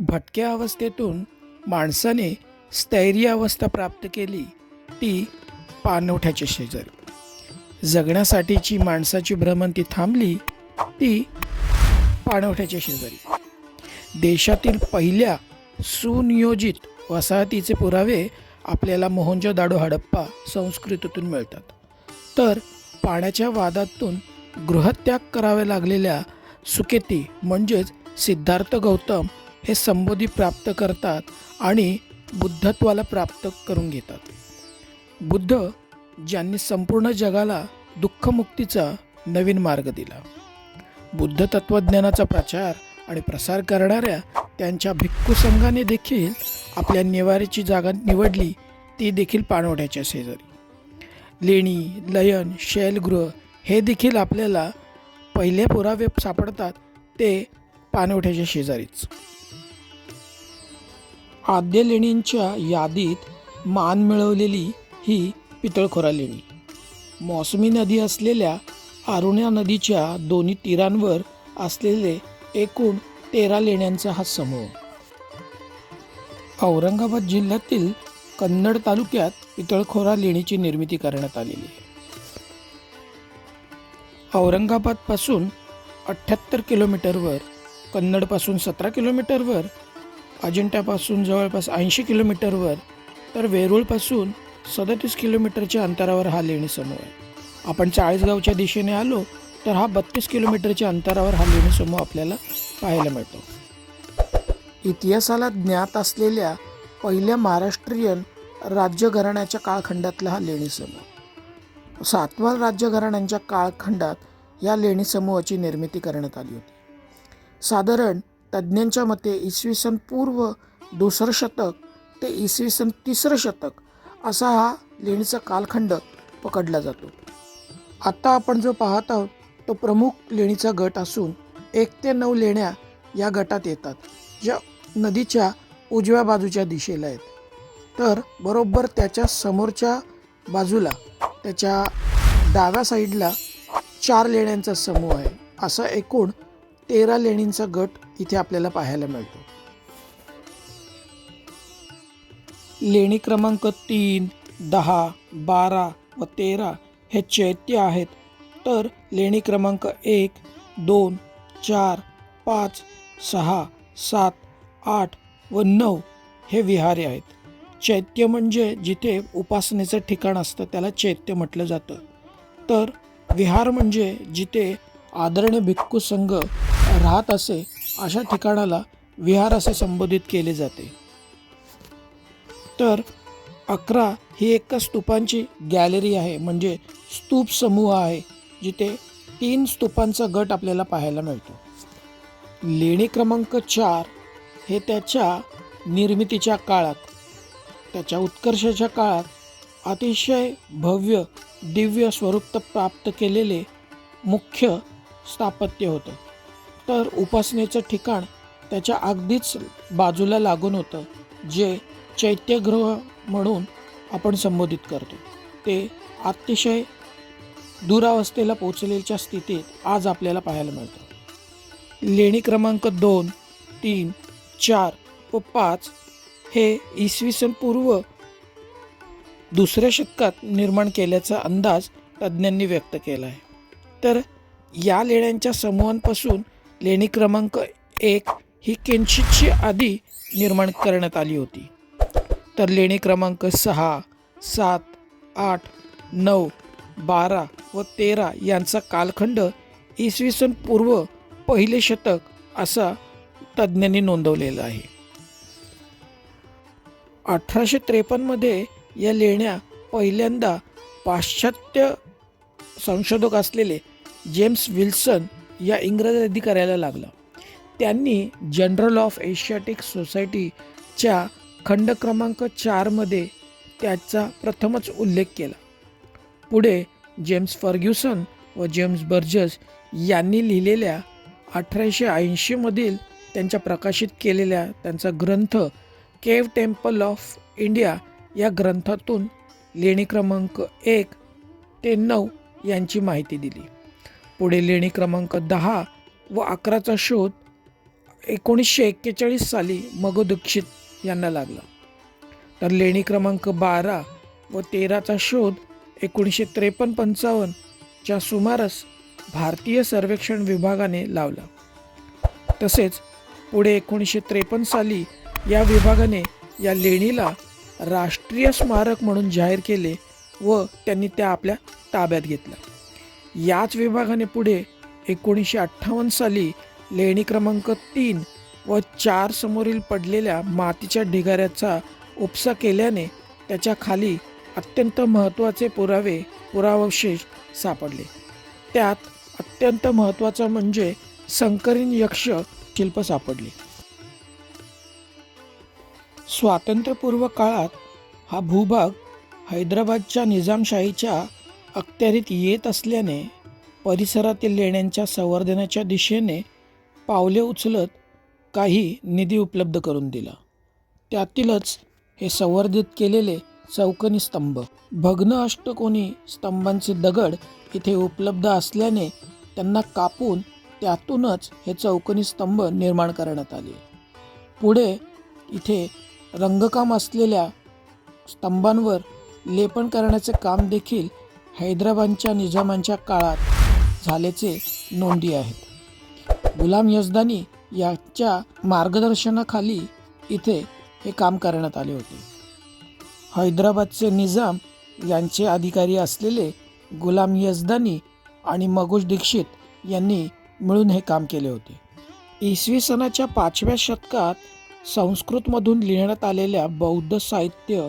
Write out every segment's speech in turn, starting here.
भटक्या अवस्थेतून माणसाने स्थैर्य अवस्था प्राप्त केली ती पाणवठ्याच्या शेजारी. जगण्यासाठीची माणसाची भ्रमंती थांबली ती पाणवठ्याच्या शेजारी. देशातील पहिल्या सुनियोजित वसाहतीचे पुरावे आपल्याला मोहनजोदाडो हडप्पा संस्कृतीतून मिळतात. तर पाण्याच्या वादातून गृहत्याग करावे लागलेल्या सुकेती म्हणजेच सिद्धार्थ गौतम हे संबोधी प्राप्त करतात आणि बुद्धत्वाला प्राप्त करून घेतात. बुद्ध ज्यांनी संपूर्ण जगाला दुःखमुक्तीचा नवीन मार्ग दिला. बुद्ध तत्त्वज्ञानाचा प्रचार आणि प्रसार करणाऱ्या त्यांच्या भिक्खू संघाने देखील आपल्या निवारीची जागा निवडली ती देखील पाणवड्याच्या शेजारी. लेणी लयन शैलगृह हे देखील आपल्याला पहिले पुरावे सापडतात ते पाणवठ्याच्या शेजारीच. आद्य लेणींच्या यादीत मान मिळवलेली ही पितळखोरा लेणी. मौसमी नदी असलेल्या आरुण्या नदीच्या दोन्ही तीरांवर असलेले एकूण तेरा लेण्यांचा हा समूह. औरंगाबाद जिल्ह्यातील कन्नड तालुक्यात पितळखोरा लेणीची निर्मिती करण्यात आलेली आहे. औरंगाबादपासून अठ्ठ्याहत्तर किलोमीटरवर कन्नडपासून सतरा किलोमीटरवर अजिंठ्यापासून जवळपास ऐंशी किलोमीटरवर तर वेरूळपासून सदतीस किलोमीटरच्या अंतरावर हा लेणी समूह आहे. आपण चाळीसगावच्या दिशेने आलो तर हा बत्तीस किलोमीटरच्या अंतरावर हा लेणी समूह आपल्याला पाहायला मिळतो. इतिहासाला ज्ञात असलेल्या पहिल्या महाराष्ट्रीयन राज्यघराण्याच्या काळखंडातला हा लेणी समूह. सातवा राज्यघराण्यांच्या काळखंडात या लेणी समूहाची निर्मिती करण्यात आली होती. साधारण तज्ज्ञांच्या मते इसवी सन पूर्व दुसरं शतक ते इसवी सन तिसरं शतक असा हा लेणीचा कालखंड पकडला जातो. आत्ता आपण जो पाहत आहोत तो प्रमुख लेणीचा गट असून एक ते नऊ लेण्या या गटात येतात ज्या नदीच्या उजव्या बाजूच्या दिशेला आहेत. तर बरोबर त्याच्या समोरच्या बाजूला त्याच्या डाव्या साईडला चार लेण्यांचा समूह आहे. असा एकूण तेरा लेणींचा गट इथे आपल्याला पाहायला मिळतो. लेणी क्रमांक तीन दहा बारा व तेरा हे चैत्य आहेत. तर लेणी क्रमांक एक दोन चार पाच सहा सात आठ व नऊ हे विहारे आहेत. चैत्य म्हणजे जिथे उपासनेचं ठिकाण असतं त्याला चैत्य म्हटलं जातं. तर विहार म्हणजे जिथे आदरणीय भिक्खू संघ राहत असे अशा ठिकाणाला विहार असे संबोधित केले जाते. तर अकरा ही एका स्तूपांची गॅलरी आहे म्हणजे स्तूप समूह आहे जिथे तीन स्तूपांचा गट आपल्याला पाहायला मिळतो. लेणी क्रमांक चार हे त्याच्या निर्मितीच्या काळात त्याच्या उत्कर्षाच्या काळात अतिशय भव्य दिव्य स्वरूप प्राप्त केलेले मुख्य स्थापत्य होतं. तर उपासनेचं ठिकाण त्याच्या अगदीच बाजूला लागून होतं जे चैत्यगृह म्हणून आपण संबोधित करतो. ते अतिशय दुरावस्थेला पोचलेल्या स्थितीत आज आपल्याला पाहायला मिळतं. लेणी क्रमांक दोन तीन चार व पाच हे इसवी सन पूर्व दुसऱ्या शतकात निर्माण केल्याचा अंदाज तज्ज्ञांनी व्यक्त केला आहे. तर या लेण्यांच्या समूहांपासून लेणी क्रमांक एक ही किंचितची आधी निर्माण करण्यात आली होती. तर लेणी क्रमांक सहा सात आठ नऊ बारा व तेरा यांचा कालखंड इसवी सन पूर्व पहिले शतक असा तज्ज्ञांनी नोंदवलेला आहे. अठराशे त्रेपन्नमध्ये या लेण्या पहिल्यांदा पाश्चात्य संशोधक असलेले जेम्स विल्सन या इंग्रज अधिकाऱ्याला लागला. त्यांनी जनरल ऑफ एशियाटिक सोसायटीच्या खंड क्रमांक चारमध्ये त्याचा प्रथमच उल्लेख केला. पुढे जेम्स फर्ग्युसन व जेम्स बर्जस यांनी लिहिलेल्या अठराशे ऐंशीमधील त्यांच्या प्रकाशित केलेल्या त्यांचा ग्रंथ केव टेम्पल ऑफ इंडिया या ग्रंथातून लेणी क्रमांक एक ते नऊ यांची माहिती दिली. पुढे लेणी क्रमांक दहा व अकराचा शोध एकोणीसशे एक्केचाळीस साली मगो दीक्षित यांना लागला. तर लेणी क्रमांक बारा व तेराचा शोध एकोणीसशे त्रेपन्न पंचावन्नच्या सुमारास भारतीय सर्वेक्षण विभागाने लावला. तसेच पुढे एकोणीसशे त्रेपन्न साली या विभागाने या लेणीला राष्ट्रीय स्मारक म्हणून जाहीर केले व त्यांनी त्या आपल्या ताब्यात घेतल्या. याच विभागाने पुढे एकोणीसशे अठ्ठावन्न साली लेणी क्रमांक तीन व चार समोरील पडलेल्या मातीच्या ढिगाऱ्याचा उपसा केल्याने त्याच्याखाली अत्यंत महत्त्वाचे पुरावे पुरावशेष सापडले. त्यात अत्यंत महत्त्वाचा म्हणजे संकरीन यक्ष शिल्प सापडले. स्वातंत्र्यपूर्व काळात हा भूभाग हैदराबादच्या निजामशाहीच्या अखत्यारीत येत असल्याने परिसरातील लेण्यांच्या संवर्धनाच्या दिशेने पावले उचलत काही निधी उपलब्ध करून दिला. त्यातीलच हे संवर्धित केलेले चौकनी स्तंभ. भग्न अष्टकोनी स्तंभांचे दगड इथे उपलब्ध असल्याने त्यांना कापून त्यातूनच हे चौकनी स्तंभ निर्माण करण्यात आले. पुढे इथे रंगकाम असलेल्या स्तंभांवर लेपन करण्याचे काम देखील हैदराबादच्या निजामांच्या काळात झाल्याचे नोंदी आहेत. गुलाम यजदानी याच्या मार्गदर्शनाखाली इथे हे काम करण्यात आले होते. हैदराबादचे निजाम यांचे अधिकारी असलेले गुलाम यजदानी आणि मगोज दीक्षित यांनी मिळून हे काम केले होते. इसवी सनाच्या पाचव्या शतकात संस्कृतमधून लिहिण्यात आलेल्या बौद्ध साहित्य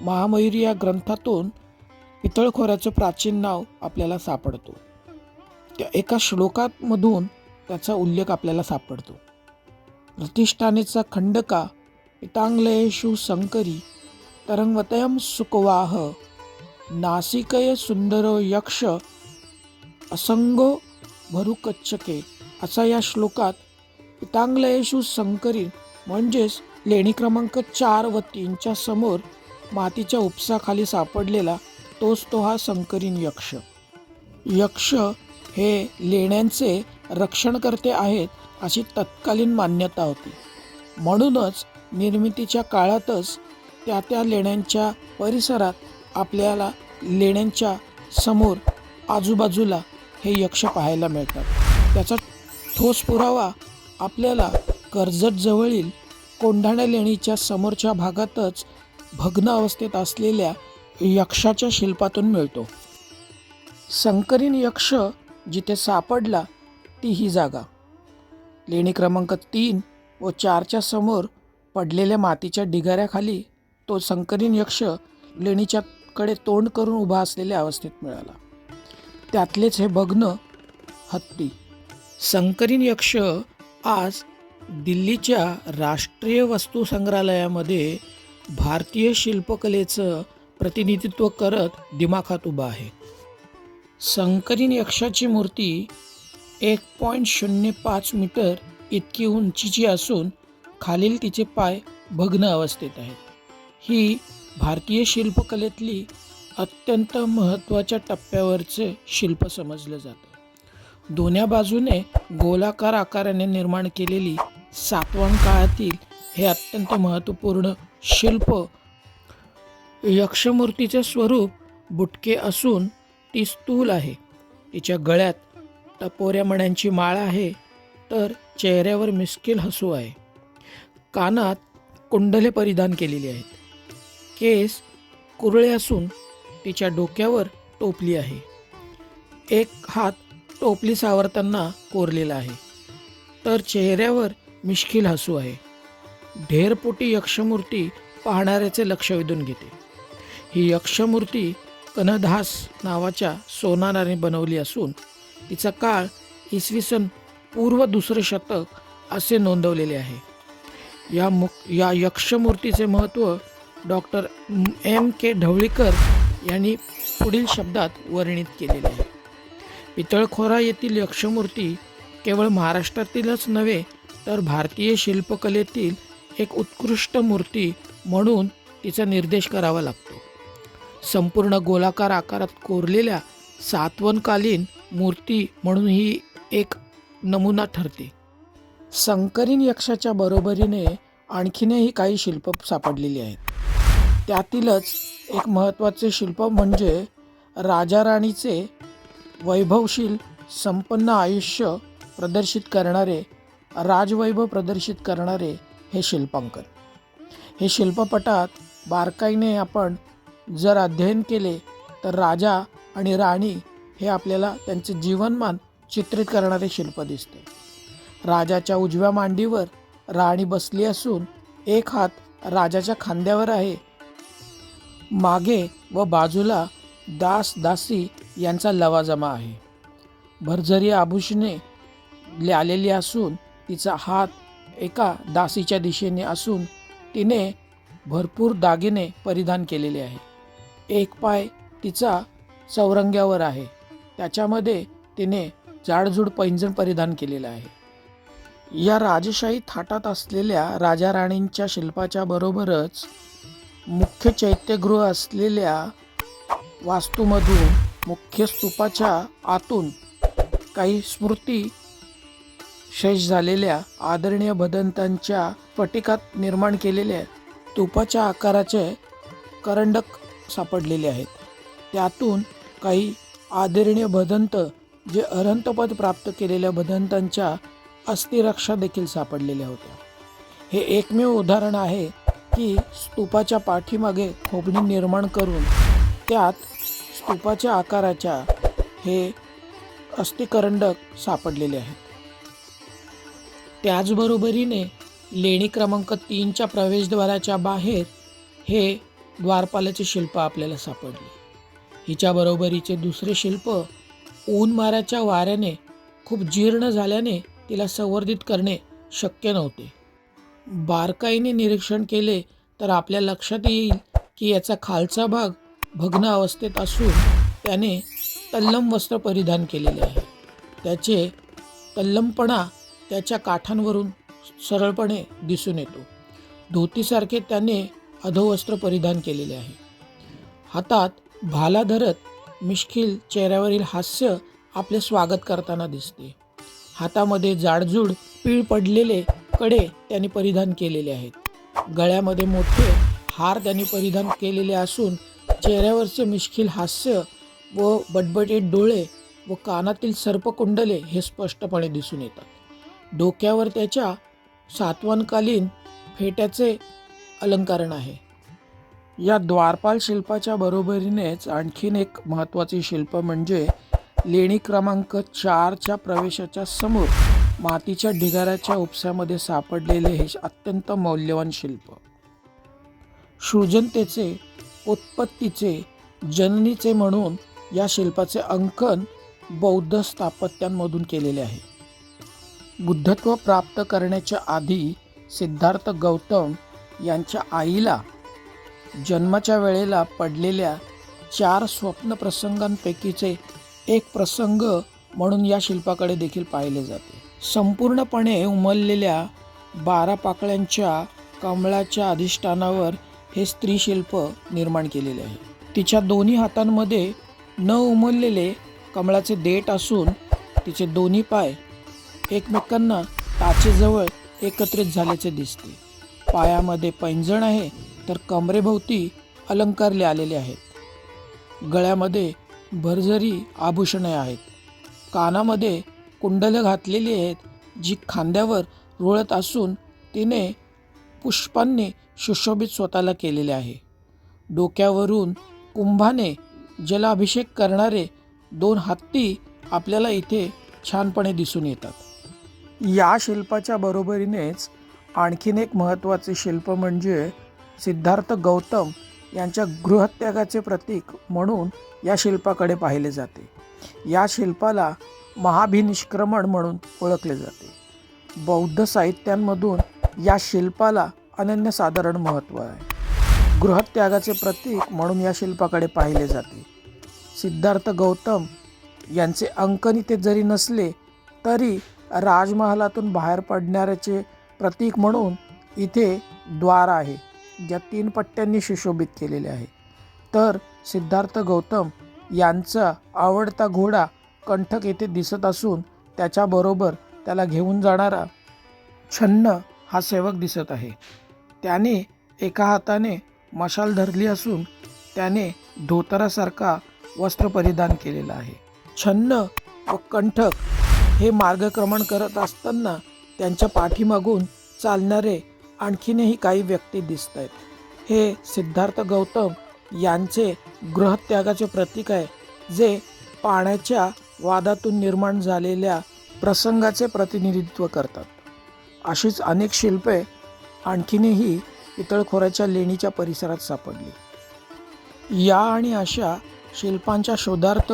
महामयुरी या ग्रंथातून पितळखोऱ्याचं प्राचीन नाव आपल्याला सापडतो. त्या एका श्लोकातमधून त्याचा उल्लेख आपल्याला सापडतो. प्रतिष्ठानेचा खंडका पितांगलयेषु संकरी तरंगवतयम सुकवाह नासिकय सुंदरो यक्ष असंगो भरुकच्चके असा या श्लोकात पितांगलयेषु संकरी म्हणजेच लेणी क्रमांक चार व तीनच्या समोर मातीच्या उपसाखाली सापडलेला तोच तो हा संकरीन यक्ष. यक्ष हे लेण्यांचे रक्षणकर्ते आहेत अशी तत्कालीन मान्यता होती. म्हणूनच निर्मितीच्या काळातच त्या त्या लेण्यांच्या परिसरात आपल्याला लेण्यांच्या समोर आजूबाजूला हे यक्ष पाहायला मिळतात. त्याचा ठोस पुरावा आपल्याला कर्जतजवळील कोंढाणा लेणीच्या समोरच्या भागातच भग्न अवस्थेत असलेल्या यक्षाच्या शिल्पातून मिळतो. संकरीन यक्ष जिथे सापडला ती ही जागा. लेणी क्रमांक तीन व चारच्या समोर पडलेल्या मातीच्या ढिगाऱ्याखाली तो संकरीन यक्ष लेणीच्या कडे तोंड करून उभा असलेल्या अवस्थेत मिळाला. त्यातलेच हे भग्न हत्ती. संकरीन यक्ष आज दिल्लीच्या राष्ट्रीय वस्तू संग्रहालयामध्ये भारतीय शिल्पकलेचं प्रतिनिधित्व करत दिमाखात उभा आहे. संकरीन यक्षाची मूर्ती एक पॉईंट शून्य पाच मीटर इतकी उंचीची असून खालील तिचे पाय भग्न अवस्थेत आहेत. ही भारतीय शिल्पकलेतली अत्यंत महत्त्वाच्या टप्प्यावरचे शिल्प समजलं जातं. दोन्ही बाजूने गोलाकार आकाराने निर्माण केलेली सातवान काळातील हे अत्यंत महत्त्वपूर्ण शिल्प यक्षमूर्तीचे स्वरूप बुटके असून ती स्थूल आहे. तिच्या गळ्यात टपोऱ्या मण्यांची माळ आहे तर चेहऱ्यावर मिस्किल हसू आहे. कानात कुंडले परिधान केलेली आहेत. केस कुरळे असून तिच्या डोक्यावर टोपली आहे. एक हात टोपली सावरताना कोरलेला आहे तर चेहऱ्यावर मिश्किल हसू आहे. ढेरपोटी यक्षमूर्ती पाहणाऱ्याचे लक्ष वेधून घेते. ही यक्षमूर्ती कनधास नावाच्या सोनाराने बनवली असून तिचा काळ इसवी सन पूर्व दुसरे शतक असे नोंदवलेले आहे. या मु या यक्षमूर्तीचे महत्त्व डॉक्टर एम के ढवळीकर यांनी पुढील शब्दात वर्णित केलेले आहे. पितळखोरा येथील यक्षमूर्ती केवळ महाराष्ट्रातीलच नव्हे तर भारतीय शिल्पकलेतील एक उत्कृष्ट मूर्ती म्हणून तिचा निर्देश करावा लागतो. संपूर्ण गोलाकार आकारात कोरलेल्या सातवनकालीन मूर्ती म्हणून ही एक नमुना ठरते. संकरीन यक्षाच्या बरोबरीने आणखीनही काही शिल्प सापडलेली आहेत. त्यातीलच एक महत्त्वाचे शिल्प म्हणजे राजाराणीचे वैभवशील संपन्न आयुष्य प्रदर्शित करणारे राजवैभव प्रदर्शित करणारे हे शिल्पांकन. हे शिल्पपटात बारकाईने आपण जर अध्ययन केले तर राजा आणि राणी हे आपल्याला त्यांचे जीवनमान चित्रित करणारे शिल्प दिसते. राजाच्या उजव्या मांडीवर राणी बसली असून एक हात राजाच्या खांद्यावर आहे. मागे व बाजूला दास दासी यांचा लवाजमा आहे. भरझरी आभूषणे आलेली असून तिचा हात एका दासीच्या दिशेने असून तिने भरपूर दागिने परिधान केलेले आहे एक पाय तिचा चौरंग्यावर आहे. त्याच्यामध्ये तिने जाडजूड पैंजण परिधान केलेलं आहे. या राजशाही थाटात असलेल्या राजा राणींच्या शिल्पाच्या बरोबरच मुख्य चैत्यगृह असलेल्या वास्तूमधून मुख्य स्तूपाच्या आतून काही स्मृती शेष झालेल्या आदरणीय भदंतांच्या पटिकात निर्माण केलेल्या स्तूपाच्या आकाराचे करंडक सापडलेले आहेत. त्यातून काही आदरणीय भदंत जे अरंतपद प्राप्त केलेल्या भदंतांच्या अस्थिरक्षा देखील सापडलेल्या होत्या. हे एकमेव उदाहरण आहे की स्तूपाच्या पाठीमागे खोबणी निर्माण करून त्यात स्तूपाच्या आकाराच्या हे अस्थिकरंडक सापडलेले आहेत. त्याचबरोबरीने लेणी क्रमांक तीनच्या प्रवेशद्वाराच्या बाहेर हे द्वारपालाचे शिल्प आपल्याला सापडले. हिच्याबरोबरीचे दुसरे शिल्प ऊन माराच्या वाऱ्याने खूप जीर्ण झाल्याने तिला संवर्धित करणे शक्य नव्हते. बारकाईने निरीक्षण केले तर आपल्या लक्षात येईल की याचा खालचा भाग भग्न अवस्थेत असून त्याने तल्लम वस्त्र परिधान केलेले आहे. त्याचे तल्लमपणा त्याच्या काठांवरून सरळपणे दिसून येतो. धोतीसारखे त्याने अधोवस्त्र परिधान केलेले आहे. हातात भाला धरत मिश्किल चेहऱ्यावरील हास्य आपले स्वागत करताना दिसते. हातामध्ये जाडजूड पीळ पडलेले कडे त्यांनी परिधान केलेले आहेत. गळ्यामध्ये मोठे हार त्यांनी परिधान केलेले असून चेहऱ्यावरचे मिश्किल हास्य व बटबटीत डोळे व कानातील सर्पकुंडले हे स्पष्टपणे दिसून येतात. डोक्यावर त्याच्या सातवनकालीन फेट्याचे अलंकरण आहे. या द्वारपाल शिल्पाच्या बरोबरीनेच आणखीन एक महत्त्वाचे शिल्प म्हणजे लेणी क्रमांक चारच्या प्रवेशाच्या समोर मातीच्या ढिगाऱ्याच्या उपसामध्ये सापडलेले हे अत्यंत मौल्यवान शिल्प. सृजनतेचे उत्पत्तीचे जननीचे म्हणून या शिल्पाचे अंकन बौद्ध स्थापत्यांमधून केलेले आहे. बुद्धत्व प्राप्त करण्याच्या आधी सिद्धार्थ गौतम यांच्या आईला जन्माच्या वेळेला पडलेल्या चार स्वप्न प्रसंगांपैकीचे एक प्रसंग म्हणून या शिल्पाकडे देखील पाहिले जाते. संपूर्णपणे उमललेल्या बारा पाकळ्यांच्या कमळाच्या अधिष्ठानावर हे स्त्री शिल्प निर्माण केलेले आहे. तिच्या दोन्ही हातांमध्ये न उमललेले कमळाचे देठ असून तिचे दोन्ही पाय एकमेकांना टाचेजवळ एकत्रित झाल्याचे दिसते. पायामध्ये पैंजण आहे तर कमरेभोवती अलंकारले आलेले आहेत. गळ्यामध्ये भरझरी आभूषणे आहेत. कानामध्ये कुंडलं घातलेली आहेत जी खांद्यावर रुळत असून तिने पुष्पांनी सुशोभित स्वतःला केलेले आहे. डोक्यावरून कुंभाने जलाभिषेक करणारे दोन हत्ती आपल्याला इथे छानपणे दिसून येतात. या शिल्पाच्या बरोबरीनेच आणखीन एक महत्त्वाचे शिल्प म्हणजे सिद्धार्थ गौतम यांच्या गृहत्यागाचे प्रतीक म्हणून या शिल्पाकडे पाहिले जाते. या शिल्पाला महाभिनिष्क्रमण म्हणून ओळखले जाते. बौद्ध साहित्यांमधून या शिल्पाला अनन्यसाधारण महत्त्व आहे. गृहत्यागाचे प्रतीक म्हणून या शिल्पाकडे पाहिले जाते. सिद्धार्थ गौतम यांचे अंकनिते जरी नसले तरी राजमहालातून बाहेर पडणाऱ्याचे प्रतीक म्हणून इथे द्वार आहे ज्या तीन पट्ट्यांनी सुशोभित केलेले आहे. तर सिद्धार्थ गौतम यांचा आवडता घोडा कंठक येथे दिसत असून त्याच्याबरोबर त्याला घेऊन जाणारा छन्न हा सेवक दिसत आहे. त्याने एका हाताने मशाल धरली असून त्याने धोतरासारखा वस्त्र परिधान केलेला आहे. छन्न व कंठक हे मार्गक्रमण करत असताना त्यांच्या पाठीमागून चालणारे आणखीनही काही व्यक्ती दिसत आहेत. हे सिद्धार्थ गौतम यांचे गृहत्यागाचे प्रतीक आहे जे पाण्याच्या वादातून निर्माण झालेल्या प्रसंगाचे प्रतिनिधित्व करतात. अशीच अनेक शिल्पे आणखीनही पितळखोऱ्याच्या लेणीच्या परिसरात सापडली. या आणि अशा शिल्पांच्या शोधार्थ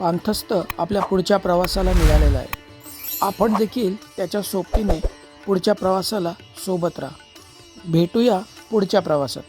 पांथस्थ आपल्या पुढच्या प्रवासाला मिळालेला आहे. आपण देखील त्याच्या सोबतीने पुढच्या प्रवासाला सोबत राहा. भेटूया पुढच्या प्रवासात.